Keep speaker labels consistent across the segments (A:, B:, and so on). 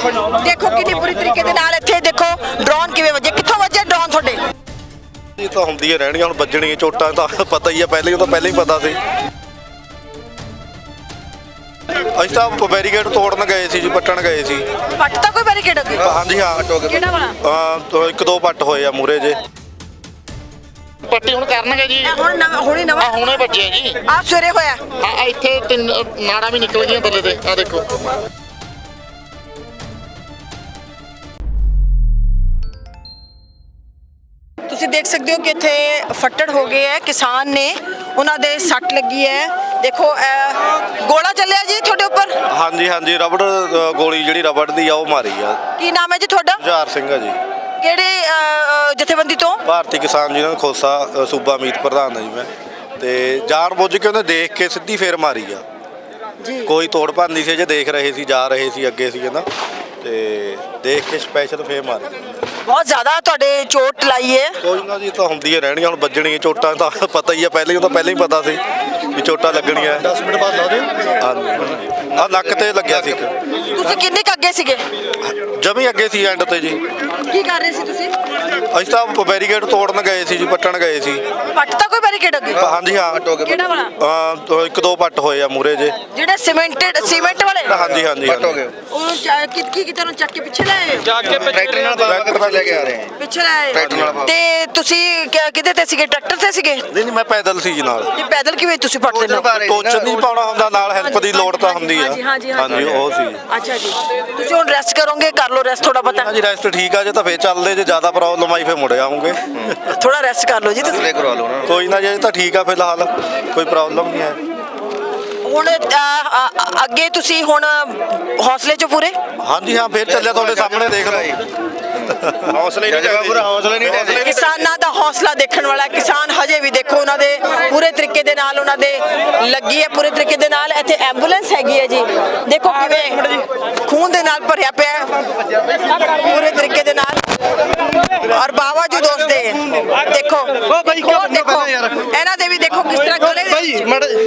A: ਦੇਖੋ ਕਿੰਨੀ ਬੁਰੀ ਤਰੀਕੇ ਦੇ ਨਾਲ ਇੱਥੇ ਦੇਖੋ ਡਰੋਨ ਕਿਵੇਂ ਵੱਜੇ ਕਿੱਥੋਂ ਵੱਜੇ ਡਰੋਨ ਤੁਹਾਡੇ?
B: ਇਹ ਤਾਂ ਹੁੰਦੀਆਂ ਰਹਿਣੀਆਂ ਹੁਣ ਵੱਜਣੀਆਂ ਚੋਟਾਂ ਤਾਂ ਪਤਾ ਹੀ ਆ ਪਹਿਲੇ ਉਹ ਤਾਂ ਪਹਿਲਾਂ ਹੀ ਪਤਾ ਸੀ। ਅਸੀਂ ਤਾਂ ਬੈਰੀਕੇਡ ਤੋੜਨ ਗਏ ਸੀ ਜੀ ਪੱਟਣ ਗਏ ਸੀ।
A: ਪੱਟ ਤਾਂ ਕੋਈ ਬੈਰੀਕੇਡ ਅੱਗੇ?
B: ਹਾਂਜੀ ਹਾਂ
A: ਕਿਹੜਾ ਵਾਲਾ?
B: ਹਾਂ ਤਾਂ ਇੱਕ ਦੋ ਪੱਟ ਹੋਏ ਆ ਮੂਰੇ ਜੇ।
C: ਪੱਟੀ ਹੁਣ ਕਰਨਗੇ ਜੀ।
A: ਇਹ ਹੁਣ ਨਵਾਂ ਹੁਣੇ
C: ਆ
A: ਨਵਾਂ
C: ਹੁਣੇ ਵੱਜਿਆ ਜੀ।
A: ਆਪ ਸਵੇਰੇ ਹੋਇਆ।
C: ਆ ਇੱਥੇ ਤਿੰਨ ਨਾੜਾਂ ਵੀ ਨਿਕਲ ਗਈਆਂ ਥੱਲੇ ਤੇ ਆ ਦੇਖੋ।
A: ਤੁਸੀਂ ਦੇਖ ਸਕਦੇ ਹੋ ਕਿ ਇੱਥੇ ਫੱਟੜ ਹੋ ਗਏ ਹੈ ਕਿਸਾਨ ਨੇ ਉਹਨਾਂ ਦੇ ਸੱਟ ਲੱਗੀ ਹੈ। ਦੇਖੋ ਗੋਲਾ ਚੱਲਿਆ ਜੀ ਤੁਹਾਡੇ ਉੱਪਰ?
B: ਹਾਂਜੀ ਹਾਂਜੀ ਰਬੜ ਗੋਲੀ ਜਿਹੜੀ ਰਬੜ ਦੀ ਆ ਉਹ ਮਾਰੀ ਆ।
A: ਕੀ ਨਾਮ ਹੈ ਜੀ ਤੁਹਾਡਾ?
B: ਜੁਝਾਰ ਸਿੰਘ ਆ ਜੀ।
A: ਕਿਹੜੇ ਜਥੇਬੰਦੀ ਤੋਂ?
B: ਭਾਰਤੀ ਕਿਸਾਨ ਯੂਨੀਅਨ ਖੋਸਾ ਅ, ਸੂਬਾ ਮੀਤ ਪ੍ਰਧਾਨ ਆ ਜੀ ਮੈਂ। ਤੇ ਜਾਣ ਬੁੱਝ ਕੇ ਉਹਨੇ ਦੇਖ ਕੇ ਸਿੱਧੀ ਫੇਰ ਮਾਰੀ ਆ।
A: ਜੀ।
B: ਕੋਈ ਤੋੜ ਨਹੀਂ ਸੀ ਜੇ ਦੇਖ ਰਹੇ ਸੀ ਜਾ ਰਹੇ ਸੀ ਅੱਗੇ ਸੀ ਕਹਿੰਦਾ ਤੇ ਦੇਖ ਕੇ ਸਪੈਸ਼ਲ ਫੇਰ ਮਾਰੀ।
A: ਬਹੁਤ ਜ਼ਿਆਦਾ ਤੁਹਾਡੇ ਚੋਟ ਲਾਈ ਹੈ
B: ਕੋਈ ਨਾ ਜੀ ਤਾਂ ਹੁੰਦੀਆਂ ਰਹਿਣੀਆਂ, ਹੁਣ ਵੱਜਣੀਆਂ ਚੋਟਾਂ ਤਾਂ ਪਤਾ ਹੀ ਆ ਪਹਿਲੇ ਉਹ ਤਾਂ ਪਹਿਲਾਂ ਹੀ ਪਤਾ ਸੀ। ਵੀ ਚੋਟਾਂ ਲੱਗਣੀਆਂ। 10 ਮਿੰਟ ਬਾਅਦ ਲਾ ਦੇ ਆ ਨੱਕ ਤੇ ਲੱਗਿਆ ਸੀ ਇੱਕ।
A: ਤੁਸੀਂ ਕਿੰਨੇ ਕੁ ਅੱਗੇ ਸੀਗੇ?
B: ਜਮੀ ਅੱਗੇ ਸੀ ਐਂਡ ਤੇ ਜੀ।
A: ਕੀ ਕਰ ਰਹੇ ਸੀ ਤੁਸੀਂ?
B: ਅਸੀਂ ਤਾਂ ਬੈਰੀਕੇਡ ਤੋੜਨ ਗਏ ਸੀ ਜੀ ਪੱਟਣ ਗਏ ਸੀ।
A: ਪੱਟ ਤਾਂ ਕੋਈ ਬੈਰੀਕੇਡ ਅੱਗੇ?
B: ਹਾਂਜੀ ਹਾਂ।
A: ਕਿਹੜਾ ਵਾਲਾ?
B: ਹਾਂ, ਇੱਕ ਦੋ ਪੱਟ ਹੋਏ ਆ ਮੂਰੇ ਜੇ।
A: ਜਿਹੜੇ ਸੀਮੈਂਟਡ ਸੀਮੈਂਟ ਵਾਲੇ?
B: ਹਾਂਜੀ ਹਾਂਜੀ ਹਾਂਜੀ
A: ਉਹਨੂੰ ਚਾ- ਕਿ ਕੀ ਕਿਤੇ ਨੂੰ ਚੱਕ ਕੇ ਪਿੱਛੇ ਲੈ ਆਏ ਹੋ?
B: ਟਰੈਕਟਰ ਨਾਲ ਟਰੈਕਟਰ ਨਾਲ ਲੈ ਕੇ ਆ ਰਹੇ ਹਾਂ।
A: ਪਿੱਛੇ ਲੈ ਆਏ
B: ਟਰੈਕਟਰ ਨਾਲ।
A: ਤੇ ਤੁਸੀਂ ਕਿ- ਕਿਹਦੇ ਤੇ ਸੀਗੇ? ਟਰੈਕਟਰ ਤੇ ਸੀਗੇ?
B: ਨਹੀਂ ਨਹੀਂ ਮੈਂ ਪੈਦਲ ਸੀ ਜੀ ਨਾਲ।
A: ਤੇ ਪੈਦਲ ਕਿਵੇਂ ਤੁਸੀਂ ਦਿੰਦੇ ਹੋ?
B: ਟੋਚਨ ਨਹੀਂ ਪਾਉਣਾ ਹੁੰਦਾ ਨਾਲ ਹੈਲਪ ਦੀ ਲੋੜ ਤਾਂ ਹੁੰਦੀ ਆ।
A: ਹਾਂਜੀ, ਹਾਂਜੀ,
B: ਹਾਂਜੀ ਉਹ ਸੀ।
A: ਅੱਛਾ ਜੀ। ਤੁਸੀਂ ਹੁਣ ਰੈਸਟ ਕਰੋਗੇ? ਕਰ ਲਓ ਰੈਸਟ ਥੋੜਾ ਪਤਾ
B: ਹਾਂਜੀ ਰੈਸਟ ਠੀਕ ਆ ਜੇ ਤਾਂ ਫੇਰ ਚੱਲਦੇ ਜੇ ਜ਼ਿਆਦਾ ਪ੍ਰੋਬਲਮ ਆਈ ਫੇਰ ਮੁੜ ਆਉਂਗੇ।
A: ਥੋੜਾ ਰੈਸਟ ਕਰ ਲਓ ਜੀ ਤੁਸੀਂ।
B: ਕੋਈ ਨਾ ਜੇ ਤਾਂ ਠੀਕ ਆ ਫਿਲਹਾਲ। ਕੋਈ ਪ੍ਰੋਬਲਮ ਨਹੀਂ ਹੈ।
A: ਹੁਣ ਅ, ਅ, ਅੱਗੇ ਤੁਸੀਂ ਹੁਣ ਹੌਸਲੇ ਚ ਪੂਰੇ?
B: ਹਾਂਜੀ ਹਾਂ ਫੇਰ ਚੱਲਿਆ ਤੁਹਾਡੇ ਸਾਹਮਣੇ ਦੇਖ ਲਓ। ਹੌਸਲੇ ਨਹੀਂ ਪੂਰਾ ਹੌਸਲੇ ਨਹੀਂ ਟੈਂਦੇ
A: ਕਿਸਾਨਾਂ ਦਾ ਹੌਸਲਾ ਦੇਖਣ ਵਾਲਾ ਹੈ। ਕਿਸਾਨ ਹਜੇ ਵੀ ਦੇਖੋ ਉਹਨਾਂ ਦੇ ਪੂਰੇ ਤਰੀਕੇ ਦੇ ਨਾਲ ਉਹਨਾਂ ਦੇ ਲੱਗੀ ਹੈ ਪੂਰੇ ਤਰੀਕੇ ਦੇ ਨਾਲ। ਇੱਥੇ ਐਂਬੂਲੈਂਸ ਹੈਗੀ ਹੈ ਜੀ। ਦੇਖੋ ਕਿਵੇਂ ਖੂਨ ਦੇ ਨਾਲ ਭਰਿਆ ਪਿਆ ਹੈ। ਪੂਰੇ ਤਰੀਕੇ ਦੇ ਨਾਲ। ਔਰ ਬਾਵਜੂਦ ਉਸ ਦੇ ਦੇਖੋ ਉਹ ਦੇਖੋ ਇਹਨਾਂ ਦੇ ਵੀ ਦੇਖੋ ਕਿਸ ਤਰ੍ਹਾਂ ਗਲੇ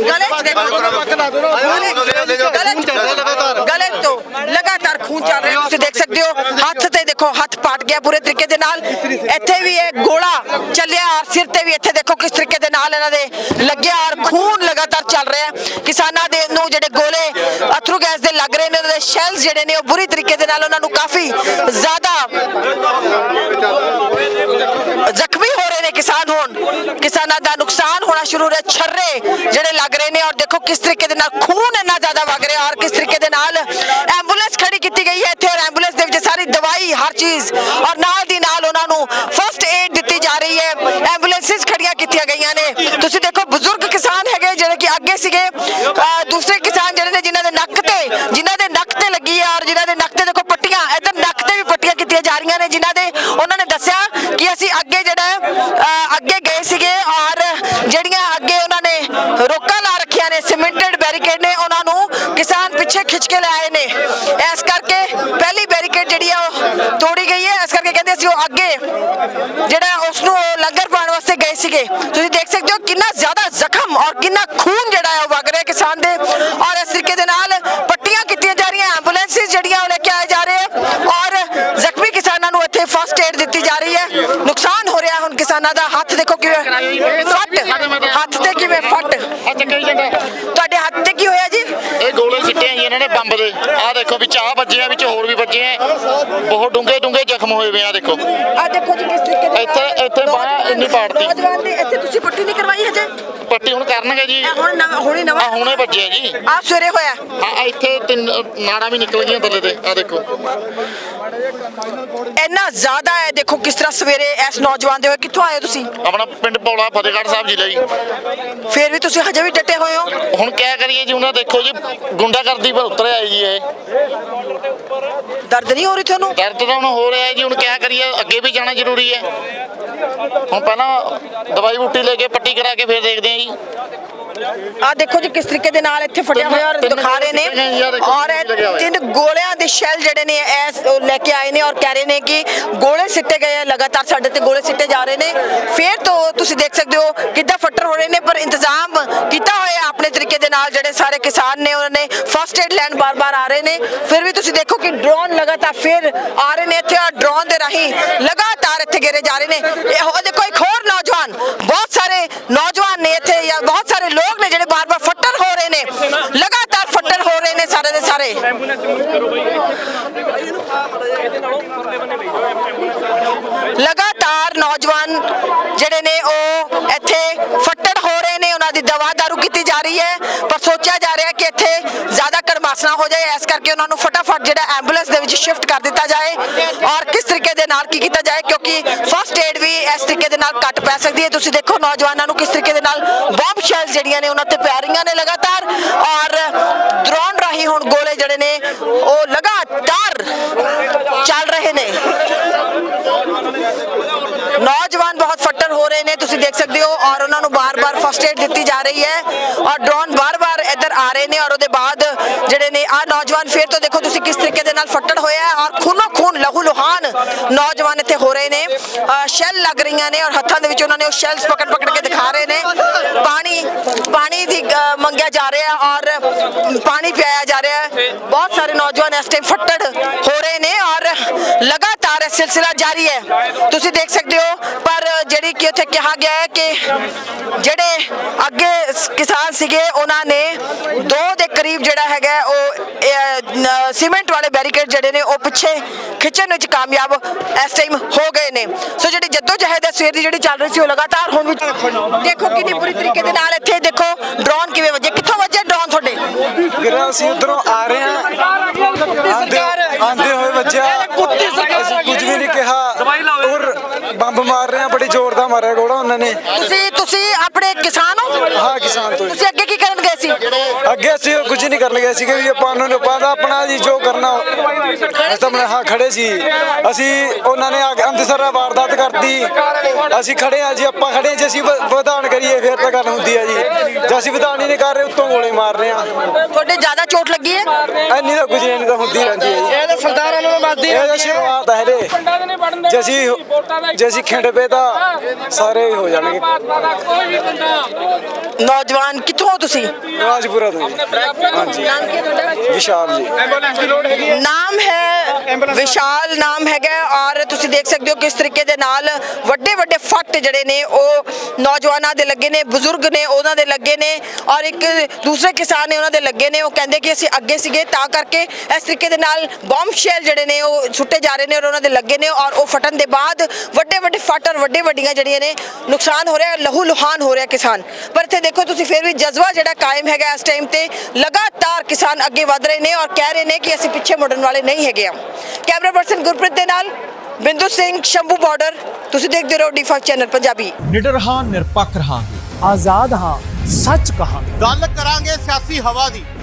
A: ਗਲੇ ਚ ਦੇਖੋ। ਗਲੇ ਗਲੇ- ਤੋਂ ਲਗਾਤਾਰ ਖੂਨ ਚੱਲ ਰਿਹਾ। ਤੁਸੀਂ ਦੇਖ ਸਕਦੇ ਹੋ ਹੱਥ ਤੇ ਦੇਖੋ ਹੱਥ ਪਾਟ ਗਿਆ ਪੂਰੇ ਤਰੀਕੇ ਦੇ ਨਾਲ। ਇੱਥੇ ਵੀ ਇਹ ਗੋਲਾ ਚੱਲਿਆ ਔਰ ਸਿਰ ਤੇ ਵੀ ਇੱਥੇ ਦੇਖੋ ਕਿਸ ਤਰੀਕੇ ਦੇ ਨਾਲ ਇਹਨਾਂ ਦੇ ਲੱਗਿਆ ਔਰ ਖੂਨ ਲਗਾਤਾਰ ਚੱਲ ਰਿਹਾ। ਕਿਸਾਨਾਂ ਦੇ ਨੂੰ ਜਿਹੜੇ ਗੋਲੇ ਸ਼ੈਲਸ ਜਿਹੜੇ ਨੇ ਉਹ ਬੁਰੀ ਤਰੀਕੇ ਦੇ ਨਾਲ ਉਹਨਾਂ ਨੂੰ ਕਾਫੀ ਜ਼ਿਆਦਾ ਜ਼ਖਮੀ ਹੋ ਰਹੇ ਨੇ ਕਿਸਾਨ ਹੁਣ। ਕਿਸਾਨਾਂ ਦਾ ਨੁਕਸਾਨ ਹੋਣਾ ਸ਼ੁਰੂ ਹੋ ਰਿਹਾ। ਛਰਰੇ ਜਿਹੜੇ ਲੱਗ ਰਹੇ ਨੇ ਔਰ ਦੇਖੋ ਕਿਸ ਤਰੀਕੇ ਦੇ ਨਾਲ ਖੂਨ ਇੰਨਾ ਜ਼ਿਆਦਾ ਵਗ ਰਿਹਾ ਔਰ ਕਿਸ ਤਰੀਕੇ ਦੇ ਨਾਲ ਐਂਬੂਲੈਂਸ ਖੜੀ ਕੀਤੀ ਗਈ ਹੈ ਇੱਥੇ ਔਰ ਐਂਬੂਲੈਂਸ ਦੇ ਵਿੱਚ ਸਾਰੀ ਦਵਾਈ, ਹਰ ਚੀਜ਼ ਔਰ ਨਾਲ ਦੀ ਨਾਲ ਉਹਨਾਂ ਨੂੰ ਫਸਟ ਏਡ ਦਿੱਤੀ ਜਾ ਰਹੀ ਹੈ। ਐਂਬੂਲੈਂਸਿਸ ਖੜੀਆਂ ਕੀਤੀਆਂ ਗਈਆਂ ਨੇ। ਤੁਸੀਂ ਦੇਖੋ ਬਜ਼ੁਰਗ ਕਿਸਾਨ ਹੈਗੇ ਜਿਹੜੇ ਕਿ ਅੱਗੇ ਸੀਗੇ। ਅਹ ਦੂਸਰੇ ਕਿਸਾਨ ਜਿਹੜੇ ਨੇ ਨੱਕ ਤੇ, ਜਿਨ੍ਹਾਂ ਦੇ ਨੱਕ ਤੇ ਲੱਗੀ ਹੈ ਔਰ ਜਿਨ੍ਹਾਂ ਦੇ ਨੱਕ ਤੇ ਦੇਖੋ ਪੱਟੀਆਂ, ਇੱਧਰ ਨੱਕ ਤੇ ਵੀ ਪੱਟੀਆਂ ਕੀਤੀਆਂ ਜਾ ਰਹੀਆਂ ਨੇ, ਜਿਨ੍ਹਾਂ ਦੇ ਉਹਨਾਂ ਨੇ ਦੱਸਿਆ ਕਿ ਅਸੀਂ ਅੱਗੇ ਜਿਹੜਾ ਅੱਗੇ ਗਏ ਸੀਗੇ ਔਰ ਜਿਹੜੀਆਂ ਅੱਗੇ ਉਹਨਾਂ ਨੇ ਰੋਕਾਂ ਲਾ ਰੱਖੀਆਂ ਨੇ, ਸੀਮੈਂਟਡ ਬੈਰੀਕੇਡ ਨੇ, ਉਹਨਾਂ ਨੂੰ ਕਿਸਾਨ ਪਿੱਛੇ ਖਿੱਚ ਕੇ ਲੈ ਨੇ। ਇਸ ਕਰਕੇ ਪਹਿਲੀ ਬੈਰੀਕੇਡ ਜਿਹੜੀ ਆ ਉਹ ਤੋੜੀ ਗਈ ਹੈ, ਇਸ ਕਰਕੇ ਕਹਿੰਦੇ ਅਸੀਂ ਉਹ ਅੱਗੇ ਜਿਹੜਾ ਉਸ ਨੂੰ ਲੰਗਰ ਪਾਉਣ ਵਾਸਤੇ ਗਏ ਸੀਗੇ। ਤੁਸੀਂ ਦੇਖ ਸਕਦੇ ਹੋ ਕਿੰਨਾ ਜ਼ਿਆਦਾ ਜ਼ਖਮ ਔਰ ਕਿੰਨਾ ਖੂਨ ਜਿਹੜਾ ਹੈ ਉਹ ਵਗ ਰਿਹਾ ਕਿਸਾਨ ਦੇ ਔਰ ਇਸ ਤਰੀਕੇ ਦੇ ਨਾਲ ਪੱਟੀਆਂ ਕੀਤੀਆਂ ਜਾ ਰਹੀਆਂ ਐਂਬੂਲੈਂਸਿਸ ਜਿਹੜੀਆਂ ਉਹ ਲੈ ਕੇ ਆਏ ਜਾ ਰਹੇ ਆ ਔਰ ਜ਼ਖਮੀ ਕਿਸਾਨਾਂ ਨੂੰ ਏਡ ਦਿੱਤੀ ਜਾ ਰਹੀ ਹੈ। ਨੁਕਸਾਨ ਹੋ ਰਿਹਾ ਹੁਣ ਕਿਸਾਨਾਂ ਦਾ। ਹੱਥ ਦੇਖੋ ਕਿਵੇਂ ਫੱਟ। ਹੱਥ ਤੇ ਕਿਵੇਂ ਫੱਟ। ਤੁਹਾਡੇ ਹੱਥ ਤੇ ਕੀ ਹੋਇਆ ਜੀ?
C: ਇਹ ਗੋਲੇ ਸਿੱਟੇ ਆ ਜੀ ਇਹਨਾਂ ਨੇ ਬੰਬ ਦੇ। ਆ ਦੇਖੋ ਵਿੱਚ ਆ ਵੱਜੇ ਆ ਵਿੱਚ ਹੋਰ ਵੀ ਵੱਜੇ ਆ। ਬਹੁਤ ਡੂੰਘੇ ਡੂੰਘੇ ਜ਼ਖਮ ਹੋਏ ਵੇ ਆ ਦੇਖੋ।
A: ਆ ਦੇਖੋ ਜੀ ਕਿਸ ਤਰੀਕੇ ਦੇ
C: ਇੱਥੇ- ਇੱਥੇ ਬਾਂਹ ਇੰਨੀ ਪਾੜਤੀ।
A: ਨੌਜਵਾਨ ਦੀ ਇੱਥੇ ਤੁਸੀਂ ਪੱਟੀ ਨਹੀਂ ਕਰਵਾਈ ਹਜੇ?
C: ਪੱਟੀ ਹੁਣ ਕਰਨਗੇ ਜੀ।
A: ਇਹ ਹੁਣ ਨਵਾਂ ਹੁਣੇ
C: ਆ
A: ਨਵਾਂ
C: ਹੁਣੇ ਵੱਜਿਆ ਜੀ।
A: ਆਪ ਸਵੇਰੇ ਹੋਇਆ?
C: ਆ ਇੱਥੇ ਤਿੰਨ ਨਾੜਾਂ ਵੀ ਨਿਕਲ ਗਈਆਂ ਥੱਲੇ ਤੇ ਆ ਦੇਖੋ।
A: ਇੰਨਾ ਜ਼ਿਆਦਾ ਹੈ ਦੇਖੋ ਕਿਸ ਤਰ੍ਹਾਂ ਸਵੇਰੇ ਇਸ ਨੌਜਵਾਨ ਦੇ ਹੋਏ। ਕਿੱਥੋਂ ਆਏ ਹੋ ਤੁਸੀਂ?
C: ਆਪਣਾ ਪਿੰਡ ਪੌਲਾ ਫਤਿਹਗੜ੍ਹ ਸਾਹਿਬ ਜ਼ਿਲ੍ਹਾ ਜੀ।
A: ਫਿਰ ਵੀ ਤੁਸੀਂ ਹਜੇ ਵੀ ਡਟੇ ਹੋਏ ਹੋ?
C: ਹੁਣ ਕਿਆ ਕਰੀਏ ਜੀ ਉਹਨਾਂ ਦੇਖੋ ਜੀ ਗੁੰਡਾਗਰਦੀ ਪਰ ਉਤਰ ਆਏ ਜੀ ਇਹ।
A: ਦਰਦ ਨਹੀਂ ਹੋ ਰਹੀ ਤੁਹਾਨੂੰ?
C: ਦਰਦ ਤਾਂ ਹੁਣ ਹੋ ਰਿਹਾ ਹੈ ਜੀ ਹੁਣ ਕਿਆ ਕਰੀਏ ਅੱਗੇ ਵੀ ਜਾਣਾ ਜ਼ਰੂਰੀ ਹੈ। ਹੁਣ ਪਹਿਲਾਂ ਦਵਾਈ ਬੂਟੀ ਲੈ ਕੇ ਪੱਟੀ ਕਰਾ ਕੇ ਫਿਰ ਦੇਖਦੇ ਹਾਂ ਜੀ।
A: ਆ ਦੇਖੋ ਜੀ ਕਿਸ ਤਰੀਕੇ ਦੇ ਨਾਲ ਇੱਥੇ ਫਟਿਆ ਹੋਇਆ ਦਿਖਾ ਰਹੇ ਨੇ।
C: ਆ
A: ਔਰ ਇਹ। ਤਿੰਨ ਗੋਲਿਆਂ ਦੇ ਸ਼ੈਲ ਜਿਹੜੇ ਨੇ ਐਸ ਉਹ ਲੈ ਕੇ ਆਏ ਨੇ ਔਰ ਕਹਿ ਰਹੇ ਨੇ ਕਿ ਗੋਲੇ ਸਿੱਟੇ ਗਏ ਆ, ਲਗਾਤਾਰ ਸਾਡੇ ਤੇ ਗੋਲੇ ਸਿੱਟੇ ਜਾ ਰਹੇ ਨੇ। ਫਿਰ ਤੋਂ ਤੁਸੀਂ ਦੇਖ ਸਕਦੇ ਹੋ ਕਿੱਦਾਂ ਫੱਟਰ ਹੋ ਰਹੇ ਨੇ ਪਰ ਇੰਤਜ਼ਾਮ ਕੀਤਾ ਹੋਇਆ ਆਪਣੇ ਤਰੀਕੇ ਦੇ ਨਾਲ ਜਿਹੜੇ ਸਾਰੇ ਕਿਸਾਨ ਨੇ ਉਹਨਾਂ ਨੇ ਫਸਟ ਏਡ ਲੈਣ ਬਾਰ-ਬਾਰ ਆ ਰਹੇ ਨੇ। ਫਿਰ ਵੀ ਤੁਸੀਂ ਦੇਖੋ ਕਿ ਡਰੋਨ ਲਗਾਤਾਰ ਫਿਰ ਆ ਰਹੇ ਨੇ ਇੱਥੇ ਔਰ ਡਰੋਨ ਦੇ ਰਾਹੀਂ ਲਗਾਤਾਰ ਇੱਥੇ ਘੇਰੇ ਜਾ ਰਹੇ ਨੇ। ਇਹ ਦੇਖੋ ਇੱਕ ਹੋਰ ਨੌਜਵਾਨ ਬਹੁਤ ਸਾਰੇ ਨੌਜਵਾਨ ਨੇ ਇੱਥੇ ਜਾਂ ਬਹੁਤ ਸਾਰੇ ਲੋਕ ਨੇ ਜਿਹੜੇ ਬਾਰ-ਬਾਰ ਫੱਟਰ ਹੋ ਰਹੇ ਨੇ, ਲਗਾਤਾਰ ਫੱਟਰ ਹੋ ਰਹੇ ਨੇ ਸਾਰੇ ਦੇ ਸਾਰੇ। ਲਗਾਤਾਰ ਨੌਜਵਾਨ ਜਿਹੜੇ ਨੇ ਉਹ ਇੱਥੇ ਫੱਟੜ ਹੋ ਰਹੇ ਨੇ, ਉਹਨਾਂ ਦੀ ਦਵਾ ਦਾਰੂ ਕੀਤੀ ਜਾ ਰਹੀ ਹੈ। ਪਰ ਸੋਚਿਆ ਜਾ ਰਿਹਾ ਕਿ ਇੱਥੇ ਜ਼ਿਆਦਾ ਕਰਮਾਸਨਾ ਹੋ ਜਾਏ, ਇਸ ਕਰਕੇ ਉਹਨਾਂ ਨੂੰ ਫਟਾਫਟ ਜਿਹੜਾ ਐਂਬੂਲੈਂਸ ਦੇ ਵਿੱਚ ਸ਼ਿਫਟ ਕਰ ਦਿੱਤਾ ਜਾਏ। ਔਰ ਕਿਸ ਤਰੀਕੇ ਦੇ ਨਾਲ ਕੀ ਕੀਤਾ ਜਾਏ, ਕਿਉਂਕਿ ਇਸ ਤਰੀਕੇ ਦੇ ਨਾਲ ਘੱਟ ਪੈ ਸਕਦੀ ਹੈ? ਤੁਸੀਂ ਦੇਖੋ ਨੌਜਵਾਨਾਂ ਨੂੰ ਕਿਸ ਤਰੀਕੇ ਦੇ ਨਾਲ ਬੰਬ ਸ਼ੈਲ ਜਿਹੜੀਆਂ ਨੇ ਉਹਨਾਂ ਤੇ ਪੈ ਰਹੀਆਂ ਨੇ ਲਗਾਤਾਰ। ਔਰ ਡਰੋਨ ਰਾਹੀਂ ਹੁਣ ਗੋਲੇ ਜਿਹੜੇ ਨੇ, ਉਹ ਲਗਾਤਾਰ ਚੱਲ ਰਹੇ ਨੇ। ਨੌਜਵਾਨ ਬਹੁਤ ਫੱਟਰ ਹੋ ਰਹੇ ਨੇ, ਤੁਸੀਂ ਦੇਖ ਸਕਦੇ ਹੋ। ਔਰ ਉਹਨਾਂ ਨੂੰ ਬਾਰ-ਬਾਰ ਫਸਟ ਏਡ ਦਿੱਤੀ ਜਾ ਰਹੀ ਹੈ। ਔਰ ਡਰੋਨ ਬਾਰ-ਬਾਰ ਇੱਧਰ ਆ ਰਹੇ ਨੇ ਔਰ ਉਹਦੇ ਬਾਅਦ ਜਿਹੜੇ ਨੇ ਆ ਨੌਜਵਾਨ ਫਿਰ ਤੋਂ ਦੇਖੋ ਤੁਸੀਂ ਕਿਸ ਤਰੀਕੇ ਦੇ ਨਾਲ ਫੱਟੜ ਹੋਇਆ ਹੈ। ਔਰ ਖੂਨੋ ਖੂਨ, ਲਹੂ ਲੁਹਾਨ ਨੌਜਵਾਨ ਇੱਥੇ ਹੋ ਰਹੇ ਨੇ। ਸ਼ੈਲ ਲੱਗ ਰਹੀਆਂ ਨੇ ਔਰ ਹੱਥਾਂ ਦੇ ਵਿੱਚ ਉਹਨਾਂ ਨੇ ਉਹ ਸ਼ੈਲਸ ਪਕੜ ਪਕੜ ਕੇ ਦਿਖਾ ਰਹੇ ਨੇ। ਪਾਣੀ ਪਾਣੀ ਦੀ ਮੰਗਿਆ ਜਾ ਰਿਹਾ ਔਰ ਪਾਣੀ ਪਿਆਇਆ ਜਾ ਰਿਹਾ ਹੈ। ਬਹੁਤ ਸਾਰੇ ਨੌਜਵਾਨ ਇਸ ਟਾਈਮ ਫੱਟੜ ਹੋ ਰਹੇ ਨੇ ਔਰ ਲਗਾਤਾਰ ਇਹ ਸਿਲਸਿਲਾ ਜਾਰੀ ਹੈ। ਤੁਸੀਂ ਦੇਖ ਸਕਦੇ ਹੋ, ਪਰ ਜਿਹੜੀ ਕਿ ਉੱਥੇ ਕਿਹਾ ਗਿਆ ਹੈ ਕਿ ਜਿਹੜੇ ਅੱਗੇ ਕਿਸਾਨ ਸੀਗੇ, ਉਹਨਾਂ ਨੇ ਸੀਮੈਂਟ ਵਾਲੇ ਬੈਰੀਕੇਡ ਜਿਹੜੇ ਨੇ ਉਹ ਪਿੱਛੇ ਖਿੱਚਣ ਵਿੱਚ ਕਾਮਯਾਬ ਇਸ ਟਾਈਮ ਹੋ ਗਏ ਨੇ। ਸੋ ਜਿਹੜੀ ਜੱਦੋ ਜਹਿਦ ਹੈ ਸਵੇਰ ਦੀ ਜਿਹੜੀ ਚੱਲ ਰਹੀ ਸੀ ਉਹ ਲਗਾਤਾਰ ਹੁਣ ਵੀ ਦੇਖੋ ਕਿੰਨੀ ਬੁਰੀ ਤਰੀਕੇ ਦੇ ਨਾਲ ਇੱਥੇ ਦੇਖੋ ਡਰੋਨ ਕਿਵੇਂ ਵੱਜੇ ਕਿੱਥੋਂ ਵੱਜੇ ਡਰੋਨ ਤੁਹਾਡੇ?
D: ਵੀਰ ਅਸੀਂ ਉਧਰੋਂ ਆ ਰਹੇ ਹਾਂ। ਆਂਦੇ ਹੋਏ ਬੱਚਾ ਅਸੀਂ ਕੁਝ ਵੀ ਨਹੀਂ ਕਿਹਾ। ਔਰ ਬੰਬ ਮਾਰ ਰਹੇ ਆ ਬੜੀ ਜ਼ੋਰ ਦਾ ਮਾਰਿਆ ਗੋੜਾ ਉਹਨਾਂ ਨੇ।
A: ਤੁਸੀਂ ਤੁਸੀਂ ਆਪਣੇ ਕਿਸਾਨ ਹੋ?
D: ਹਾਂ ਕਿਸਾਨ ਤੋਂ।
A: ਤੁਸੀਂ ਅੱਗੇ ਸੀ
D: ਅੱਗੇ ਅਸੀਂ ਕੁਝ ਨਹੀਂ ਕਰਨ ਗਏ ਸੀਗੇ ਵੀ ਆਪਾਂ ਨੂੰ ਲੋਕਾਂ ਦਾ ਆਪਣਾ ਜੀ ਜੋ ਕਰਨਾ ਅਸੀਂ ਤਾਂ ਆਪਣੇ ਹਾਂ ਖੜੇ ਸੀ। ਅਸੀਂ ਉਹਨਾਂ ਨੇ ਆ ਕੇ ਅੰਮ੍ਰਿਤਸਰ ਵਾਰਦਾਤ ਕਰਤੀ। ਅਸੀਂ ਖੜੇ ਆ ਜੀ ਆਪਾਂ ਖੜੇ ਜੇ ਅਸੀਂ ਵਿਧਾਨ ਕਰੀਏ ਫਿਰ ਤਾਂ ਗੱਲ ਹੁੰਦੀ ਆ ਜੀ। ਜੇ ਅਸੀਂ ਵਿਧਾਨ ਹੀ ਨਹੀਂ ਕਰ ਰਹੇ ਉੱਤੋਂ ਗੋਲੇ ਮਾਰ ਰਹੇ ਆ।
A: ਤੁਹਾਡੇ ਜ਼ਿਆਦਾ ਚੋਟ ਲੱਗੀ ਹੈ?
D: ਐਨੀ ਤਾਂ ਕੁਝ ਨਹੀਂ ਤਾਂ ਹੁੰਦੀ ਰਹਿੰਦੀ ਹੈ ਜੀ।
E: ਤਾਂ ਸਰਦਾਰਾਂ ਨੂੰ ਵੱਧਦੀ
D: ਇਹ ਸ਼ੁਰੂਆਤ ਹੈ
E: ਪਿੰਡਾਂ ਦੇ ਨਹੀਂ
D: ਜੇ ਅਸੀਂ ਜੇ ਅਸੀਂ ਖਿੰਡ ਪਏ ਤਾਂ ਸਾਰੇ ਹੋ ਜਾਣਗੇ।
E: ਕੋਈ ਵੀ ਬੰਦਾ
A: ਨੌਜਵਾਨ ਕਿੱਥੋਂ ਹੋ ਤੁਸੀਂ?
D: ਰਾਜਪੁਰਾ ਤੋਂ ਜੀ। ਹਾਂਜੀ।
A: ਨਾਮ ਕੀ ਹੈ ਤੁਹਾਡਾ?
D: ਵਿਸ਼ਾਲ ਜੀ।
E: ਐਂਬੂਲੈਂਸ ਦੀ ਲੋੜ ਹੈਗੀ
A: ਨਾਮ ਹੈ ਵਿਸ਼ਾਲ ਨਾਮ ਹੈਗਾ ਔਰ ਤੁਸੀਂ ਦੇਖ ਸਕਦੇ ਹੋ ਕਿਸ ਤਰੀਕੇ ਦੇ ਨਾਲ ਵੱਡੇ ਵੱਡੇ ਫੱਟ ਜਿਹੜੇ ਨੇ ਉਹ ਨੌਜਵਾਨਾਂ ਦੇ ਲੱਗੇ ਨੇ ਬਜ਼ੁਰਗ ਨੇ ਉਹਨਾਂ ਦੇ ਲੱਗੇ ਨੇ ਔਰ ਇੱਕ ਦੂਸਰੇ ਕਿਸਾਨ ਨੇ ਉਹਨਾਂ ਦੇ ਲੱਗੇ ਨੇ ਉਹ ਕਹਿੰਦੇ ਕਿ ਅਸੀਂ ਅੱਗੇ ਸੀਗੇ ਤਾਂ ਕਰਕੇ ਇਸ ਤਰੀਕੇ ਦੇ ਨਾਲ ਬੰਬ ਸ਼ੈਲ ਜਿਹੜੇ ਨੇ ਉਹ ਛੁੱਟੇ ਜਾ ਰਹੇ ਨੇ ਔਰ ਉਹਨਾਂ ਦੇ ਲੱਗੇ ਨੇ ਔਰ ਉਹ ਫਟਣ ਦੇ ਬਾਅਦ ਵੱਡੇ ਵੱਡੇ ਫੱਟ ਔਰ ਵੱਡੇ ਵੱਡੀਆਂ ਜਿਹੜੀਆਂ ਨੇ ਨੁਕਸਾਨ ਹੋ ਰਿਹਾ ਲਹੂ ਲੁਹਾਨ ਹੋ ਰਿਹਾ ਕਿਸਾਨ। ਪਰ ਇੱਥੇ ਦੇਖੋ ਤੁਸੀਂ ਫਿਰ ਵੀ ਜਜ਼ਬਾ ਜਿਹੜਾ ਕਾਇਮ ਹੈਗਾ ਇਸ ਟਾਈਮ ਤੇ ਲਗਾਤਾਰ ਕਿਸਾਨ ਅੱਗੇ ਵਧ ਰਹੇ ਨੇ ਔਰ ਕਹਿ ਰਹੇ ਨੇ ਕਿ ਅਸੀਂ ਪਿੱਛੇ ਮੁੜਨ ਵਾਲੇ ਨਹੀਂ ਹੈਗੇ ਆ। ਕੈਮਰਾ ਪਰਸਨ ਗੁਰਪ੍ਰੀਤ ਦੇ ਨਾਲ ਬਿੰਦੂ ਸਿੰਘ ਸ਼ੰਭੂ ਬਾਰਡਰ ਤੁਸੀਂ ਦੇਖਦੇ ਰਹੋ ਡੀ5 ਚੈਨਲ ਪੰਜਾਬੀ।
F: ਨਿਡਰ ਹਾਂ ਨਿਰਪੱਖ ਰਹਾਂਗੇ।
G: ਆਜ਼ਾਦ ਹਾਂ ਸੱਚ ਕਹਾਂਗੇ।
H: ਗੱਲ ਕਰਾਂਗੇ ਸਿਆਸੀ ਹਵਾ ਦੀ।